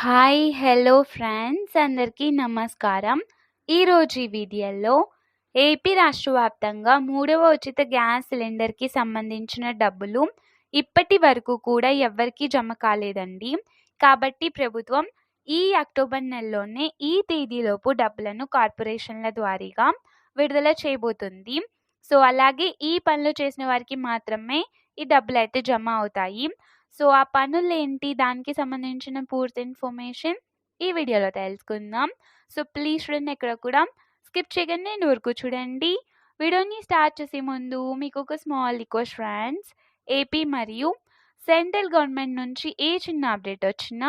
Hi hello friends. అందరికీ నమస్కారం. ఈరోజు ఈ వీడియోలో ఏపీ రాష్ట్ర వ్యాప్తంగా మూడవ ఉచిత గ్యాస్ సిలిండర్కి సంబంధించిన డబ్బులు ఇప్పటి వరకు కూడా ఎవ్వరికీ జమ కాలేదండి. కాబట్టి ప్రభుత్వం ఈ అక్టోబర్ నెలలోనే ఈ తేదీలోపు డబ్బులను కార్పొరేషన్ల ద్వారాగా విడుదల చేయబోతుంది. సో అలాగే ఈ పనులు చేసిన వారికి మాత్రమే ఈ డబ్బులు అయితే జమ అవుతాయి. సో ఆ పనులు ఏంటి దానికి సంబంధించిన పూర్తి ఇన్ఫర్మేషన్ ఈ వీడియోలో తెలుసుకుందాం. సో ప్లీజ్ చూడండి ఎక్కడ కూడా స్కిప్ చేయగానే నేను చూడండి. వీడియోని స్టార్ట్ చేసే ముందు మీకు ఒక స్మాల్ రిక్వెస్ట్ ఫ్రెండ్స్. ఏపీ మరియు సెంట్రల్ గవర్నమెంట్ నుంచి ఏ చిన్న అప్డేట్ వచ్చినా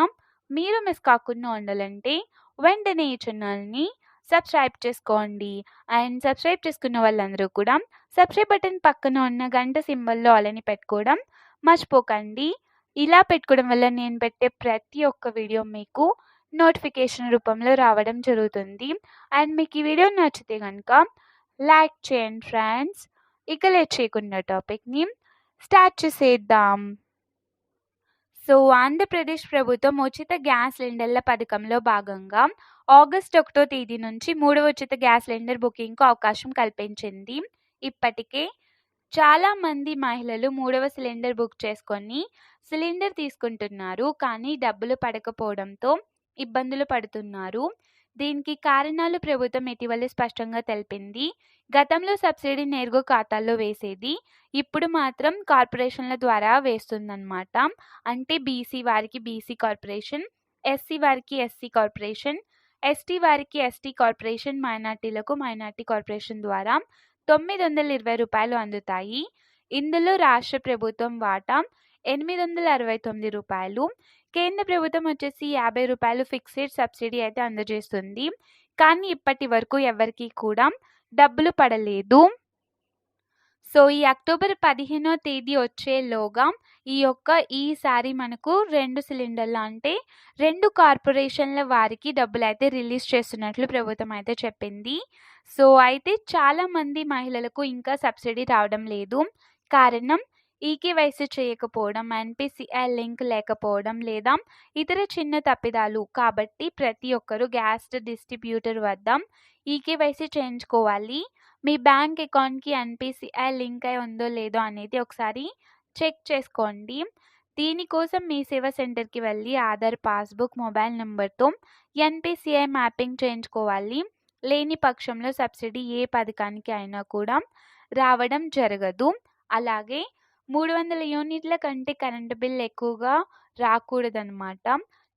మీరు మిస్ కాకుండా ఉండాలంటే వెంటనే ఈ ఛానల్ని సబ్స్క్రైబ్ చేసుకోండి. అండ్ సబ్స్క్రైబ్ చేసుకున్న వాళ్ళందరూ కూడా సబ్స్క్రైబ్ బటన్ పక్కన ఉన్న గంట సింబల్లో అలాని పెట్టుకోవడం మర్చిపోకండి. ఇలా పెట్టుకోవడం వల్ల నేను పెట్టే ప్రతి ఒక్క వీడియో మీకు నోటిఫికేషన్ రూపంలో రావడం జరుగుతుంది. అండ్ మీకు ఈ వీడియో నచ్చితే కనుక లైక్ చేయండి ఫ్రెండ్స్. ఇక లేట్ చేయకుండా టాపిక్ని స్టార్ట్ చేసేద్దాం. సో ఆంధ్రప్రదేశ్ ప్రభుత్వం ఉచిత గ్యాస్ సిలిండర్ల పథకంలో భాగంగా ఆగస్ట్ ఒకటో తేదీ నుంచి మూడవ ఉచిత గ్యాస్ సిలిండర్ బుకింగ్కు అవకాశం కల్పించింది. ఇప్పటికే చాలామంది మహిళలు మూడవ సిలిండర్ బుక్ చేసుకొని సిలిండర్ తీసుకుంటున్నారు కానీ డబ్బులు పడకపోవడంతో ఇబ్బందులు పడుతున్నారు. దీనికి కారణాలు ప్రభుత్వం ఇటీవల స్పష్టంగా తెలిపింది. గతంలో సబ్సిడీ నేరుగా ఖాతాల్లో వేసేది ఇప్పుడు మాత్రం కార్పొరేషన్ల ద్వారా వేస్తుందన్నమాట. అంటే బీసీ వారికి బీసీ కార్పొరేషన్ ఎస్సీ వారికి ఎస్సీ కార్పొరేషన్ ఎస్టీ వారికి ఎస్టీ కార్పొరేషన్ మైనార్టీలకు మైనార్టీ కార్పొరేషన్ ద్వారా తొమ్మిది వందల ఇరవై రూపాయలు అందుతాయి. ఇందులో రాష్ట్ర ప్రభుత్వం వాటా ఎనిమిది వందల అరవై తొమ్మిది రూపాయలు. కేంద్ర ప్రభుత్వం వచ్చేసి యాభై రూపాయలు ఫిక్స్డ్ సబ్సిడీ అయితే అందజేస్తుంది. కానీ ఇప్పటి వరకు ఎవరికి కూడా డబ్బులు పడలేదు. సో ఈ అక్టోబర్ పదిహేనో తేదీ వచ్చేలోగా ఈ యొక్క ఈసారి మనకు రెండు సిలిండర్లు అంటే రెండు కార్పొరేషన్ల వారికి డబ్బులు అయితే రిలీజ్ చేస్తున్నట్లు ప్రభుత్వం అయితే చెప్పింది. సో అయితే చాలామంది మహిళలకు ఇంకా సబ్సిడీ రావడం లేదు. కారణం ఈకేవైసీ చేయకపోవడం ఎన్పిసిఐ లింక్ లేకపోవడం లేదా ఇతర చిన్న తప్పిదాలు కాబట్టి ప్రతి ఒక్కరూ గ్యాస్ డిస్ట్రిబ్యూటర్ వద్ద ఈకేవైసీ చేయించుకోవాలి. మీ బ్యాంక్ అకౌంట్కి ఎన్పిసిఐ లింక్ అయి ఉందో లేదో అనేది ఒకసారి చెక్ చేసుకోండి. దీనికోసం మీ సేవా సెంటర్కి వెళ్ళి ఆధార్ పాస్బుక్ మొబైల్ నెంబర్తో ఎన్పిసిఐ మ్యాపింగ్ చేయించుకోవాలి. లేని పక్షంలో సబ్సిడీ ఏ పథకానికి అయినా కూడా రావడం జరగదు. అలాగే మూడు వందల యూనిట్ల కంటే కరెంటు బిల్ ఎక్కువగా రాకూడదనమాట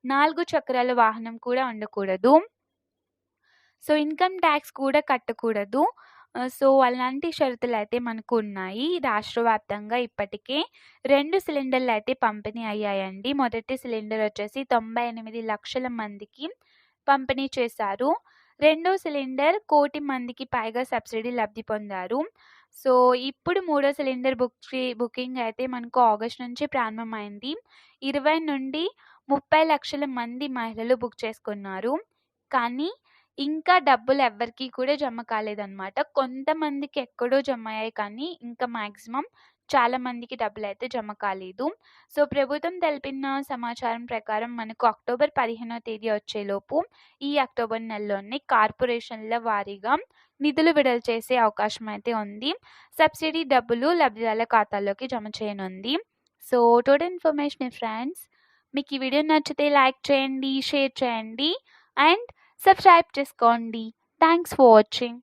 నాలుగు చక్రాల వాహనం కూడా ఉండకూడదు. సో ఇన్కమ్ ట్యాక్స్ కూడా కట్టకూడదు. సో అలాంటి షరతులు అయితే మనకు ఉన్నాయి రాష్ట్ర వ్యాప్తంగా ఇప్పటికే రెండు సిలిండర్లు అయితే పంపిణీ అయ్యాయండి. మొదటి సిలిండర్ వచ్చేసి తొంభై ఎనిమిది లక్షల మందికి పంపిణీ చేశారు. రెండో సిలిండర్ కోటి మందికి పైగా సబ్సిడీ లబ్ధి పొందారు. సో ఇప్పుడు మూడో సిలిండర్ బుక్ బుకింగ్ అయితే మనకు ఆగస్ట్ నుంచి ప్రారంభమైంది. ఇరవై నుండి ముప్పై లక్షల మంది మహిళలు బుక్ చేసుకున్నారు. కానీ ఇంకా డబ్బులు ఎవ్వరికీ కూడా జమ కాలేదన్నమాట. కొంతమందికి ఎక్కడో జమ అయ్యాయి కానీ ఇంకా మ్యాక్సిమం చాలా మందికి డబ్బులు అయితే జమ కాలేదు. సో ప్రభుత్వం తెలిపిన సమాచారం ప్రకారం మనకు అక్టోబర్ పదిహేనో తేదీ వచ్చేలోపు ఈ అక్టోబర్ నెలలోనే కార్పొరేషన్ల వారీగా నిధులు విడుదల చేసే అవకాశం అయితే ఉంది. సబ్సిడీ డబ్బులు లబ్ధిదారుల ఖాతాల్లోకి జమ చేయనుంది. సో టోటల్ ఇన్ఫర్మేషన్ ఫ్రెండ్స్ మీకు ఈ వీడియో నచ్చితే లైక్ చేయండి షేర్ చేయండి. అండ్ సబ్స్క్రైబ్ చేసుకోండి. Thanks for watching